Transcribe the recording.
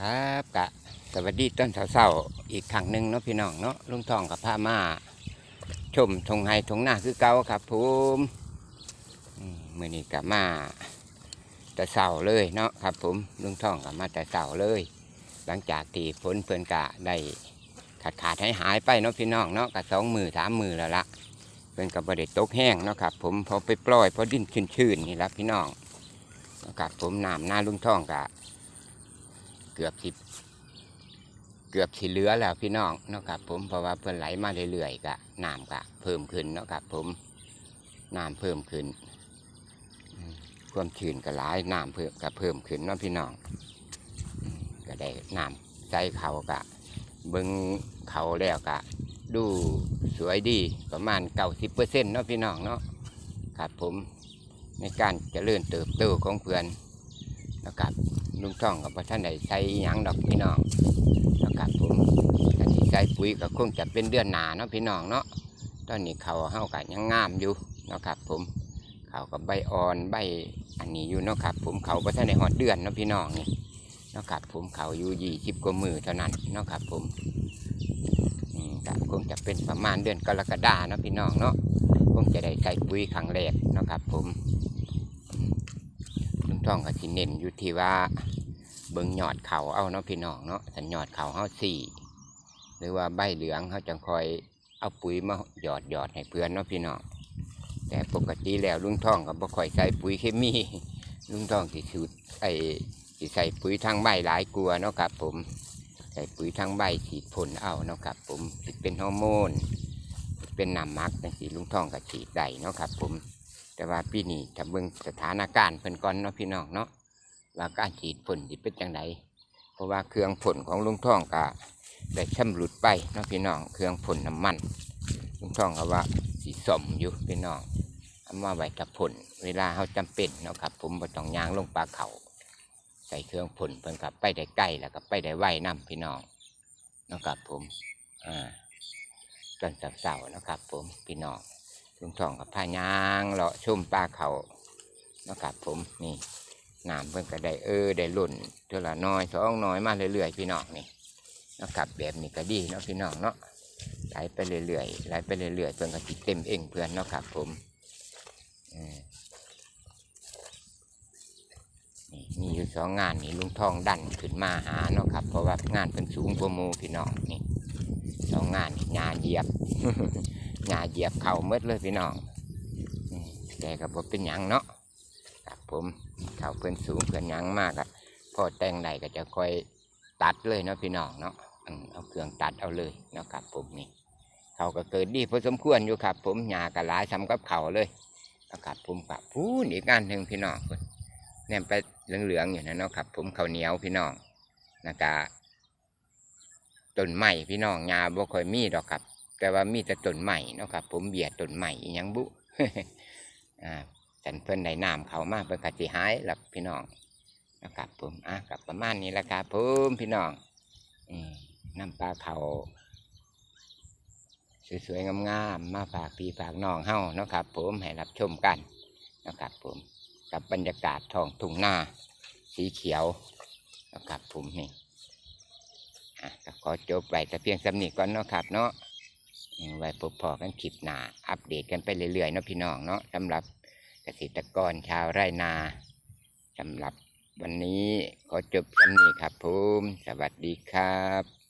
ครับกะสวัสดีต้นเสาๆอีกครั้งหนึ่งเนาะพี่น้องเนาะลุงทองกับพามาชมทงไฮทงหน้าคือเก่าครับผมอืมมื่อนี้กับมาแต่เสาเลยเนาะครับผมลุงทองกับมาแต่เสาเลย หลังจากที่ฝนเพิ่นกะได้ขาดขาดหายหายไปเนาะพี่น้องเนาะกับสองมือสามมือแล้วละเพิ่นกับบริตกแห้งเนาะครับผมพอไปปล่อยพอดิ้นชื้นๆนี่ละพี่น้องเนาะครับผมน้ำหน้าลุงทองกะ เกือบสิบเกือบสิเหลือแล้วพี่น้องเนาะครับผมเพราะว่าเพิ่นไหลมาเรื่อยๆกะน้ำกะเพิ่มขึ้นเนาะครับผมน้ำเพิ่มขึ้นความชื้นก็หลายน้ำเพิ่มก็เพิ่มขึ้นเนาะพี่น้องก็ได้น้ำใจเขากะเบิ้งเขาแล้วกะดูสวยดีประมาณเก้าสิบเปอร์เซ็นต์เนาะพี่น้องเนาะครับผมในการเจริญเติบโตของเพื่อนนะครับ ลุงท่องกับพระท่านใดใส่หยังดอกพี่น้องนะครับผมถ้าที่ใส่ปุ๋ยก็คงจะเป็นเดือนหนาเนาะพี่น้องเนาะตอนนี้เขาเฮากันยังงามอยู่เนาะครับผมเขากับใบอ่อนใบอันนี้อยู่เนาะครับผมเขาพระท่านใดหอดเดือนเนาะพี่น้องเนี่เนาะครับผมเขาอยู่ยี่สิบกว่ามือเท่านั้นเนาะครับผมอืมก็คงจะเป็นประมาณเดือนกรกฎาเนาะพี่น้องเนาะคงจะได้ใส่ปุ๋ยครั้งแรกเนาะครับผมลุงท่องก็สิเน้นอยู่ที่ว่า เบิ่งยอดเขาเอาเนาะพี่น้องเนาะสันยอดเขาเฮาสี่ หรือว่าใบเหลืองเขาจังคอยเอาปุ๋ยมาหยอดหยอดให้เพื่อนเนาะพี่น้องแต่ปกติแล้วลุงท่องก็บ่ค่อยใส่ปุ๋ยเคมีลุงท่องสิสูตรไอ้สิใส่ปุ๋ยทางใบหลายกลัวเนาะครับผมใส่ปุ๋ยทางใบฉีดผลเอาเนาะครับผมสิเป็นฮอร์โมนเป็นน้ำมักจังซี่ลุงท่องก็ฉีดได้เนาะครับผม แต่ว่าปีนี้ถ้าเบิ่งสถานการณ์เพิ่นก่อนเนาะพี่น้องเนาะ ว่าการฉีดผลสิเป็นจังไดเพราะว่าเครื่องผลของลุงท่องก็ได้ชำรุดไปเนาะพี่น้องเครื่องผลน้ำมันลุงท่องก็ว่าสีสมอยู่พี่น้องเอามาไว้กับผลเวลาเขาจำเป็นเนาะครับ ผมบ่ต้องยางลงปลาเขาใส่เครื่องผลเพิ่นกับไปได้ใกล้แล้วก็ไปได้ไวนํพี่น้องเนาะครับผมอ่าตอนเสาร์ๆนะครับ ผมพี่น้องลุงท่องกับพายางเลาะชุ่มปลาเขาเนาะครับผมนี่ น้ำเพิ่นก็ได้เออได้หล่นเท่าละน้อยสองน้อยมาเรื่อยๆพี่น้องนี่นาะครับแบบนี้ก็ดีเนาะพี่น้องเนาะไหลไปเรื่อยๆไหลไปเรื่อยๆเพิ่นก็ติเต็มเองเพื่อนเนาะครับผมนี่มีอยู่สองงานนี่ลุงทองดันขึ้นมาหาเนาะครับ เพราะว่างานเป็นสูงกว่ามูพี่น้องนี่สองงานนี่งานเหยียบหญ้าเหยียบเข่าเมดเลยพี่น้องแต่ก็บ่เป็นหยังเนาะ ผมเขาเพิ่นสูงเพิ่นหยังมากอะพอแต่งใดก็จะค่อยตัดเลยเนาะพี่น้องเนาะเอาเครื่องตัดเอาเลยเนาะครับ ผมนี่เขาก็เกิดดีพอสมควรอยู่ครับ ผมหญ้าก็หลายทำกับเขาเลยนะครับผมกับพูนอีกงานหนึ่งพี่น้องพุ่นแนมไปเหลืองๆอยู่นะเนาะครับ ผมเขาเหนียวพี่น้องนะกะต้นไม้พี่น้องหญ้าบ่ค่อยมีดอกครับ แต่ว่ามีแต่ต้นใหม่นาะครับ ผมเบียดต้นใหม่ยังบุอ่า ฉันเพิ่นได้น้ำเขามากเพิ่นก็สิหายหลับพี่น้องนะครับผมอะกับประมาณนี้แหละครับผมพี่น้องอน้ำปลาเขาสวยๆงามๆมาฝากพี่ฝากน้องเฮานะครับผมให้รับชมกันนะครับผมกับบรรยากาศท้องทุ่งนาสีเขียวนะครับผมนี่อะก็ขอจบไปแต่เพียงสำนีก่อนเนาะครับเนาะไว้พบพอกันคลิปหนาอัปเดตกันไปเรื่อยๆเนาะพี่น้องเนาะสำหรับ เกษตรกรชาวไร่นาสำหรับวันนี้ขอจบกันนี้ครับผม สวัสดีครับ